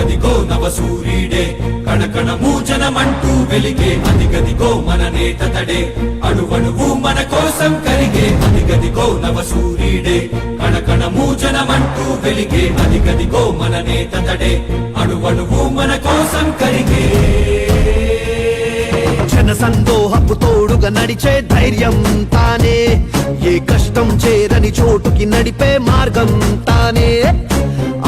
అదిగదిగో సూర్యుడే కణకణము జనమంటూ వెలిగే. అదిగదిగో మన నేత తడే. అణువణువు మన కోసం కరిగే. అదిగదిగో నవ సూర్యుడే కణకణము జనమంటూ వెలిగే. అదిగదిగో మన నేత తడే. అణువణువు మన కోసం కరిగే. జన సందోహపు తోడుగా నడిచే ధైర్యం తానే. ఏ కష్టం చేరని చోటుకి నడిపే మార్గం తానే.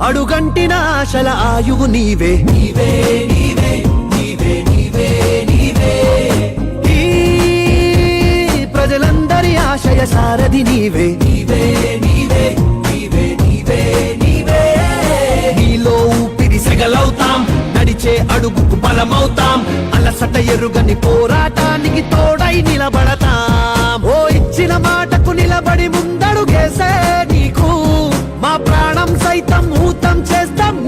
అడుగంటిన ఆశల ఆయువు నీవే. నీవే నీవే నీవే నీవే నీవే. ప్రజలందరి ఆశయ సారథి నీవే. నీవే నీవే నీవే నీవే నీవే. నీలో ఊపిరి సెగలవుతాం నడిచే అడుగుకు బలమవుతాం అలసట ఎరుగని పోరాటానికి తోడై నిలబడతాం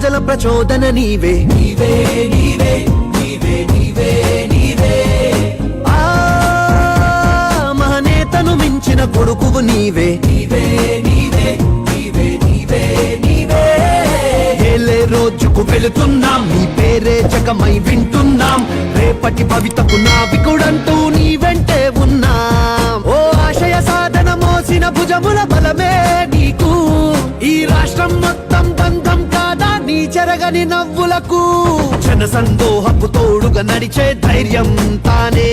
ప్రజల ప్రచోదన నీవే. నీవే నీవే నీవే నీవే నీవే. మహనేతను మించిన కొడుకువు నీవే. నీవే నీవే నీవే నీవే నీవే. ఏలే రోజుకు వెళుతున్నాం నీ పేరే జగమై వింటున్నాం. రేపటి భవితకు నావికుడంటూ నీ వెంటే ఉన్నాం. ఓ ఆశయ సాధన మోసిన భుజముల బలమే నీకు. చెరగని నవ్వులకు జన సందోహపు తోడుగా నడిచే ధైర్యం తానే.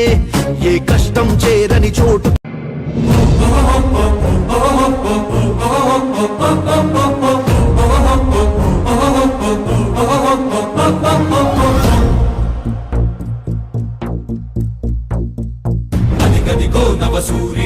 ఏ కష్టం చేరని చోటు నవ సూర్య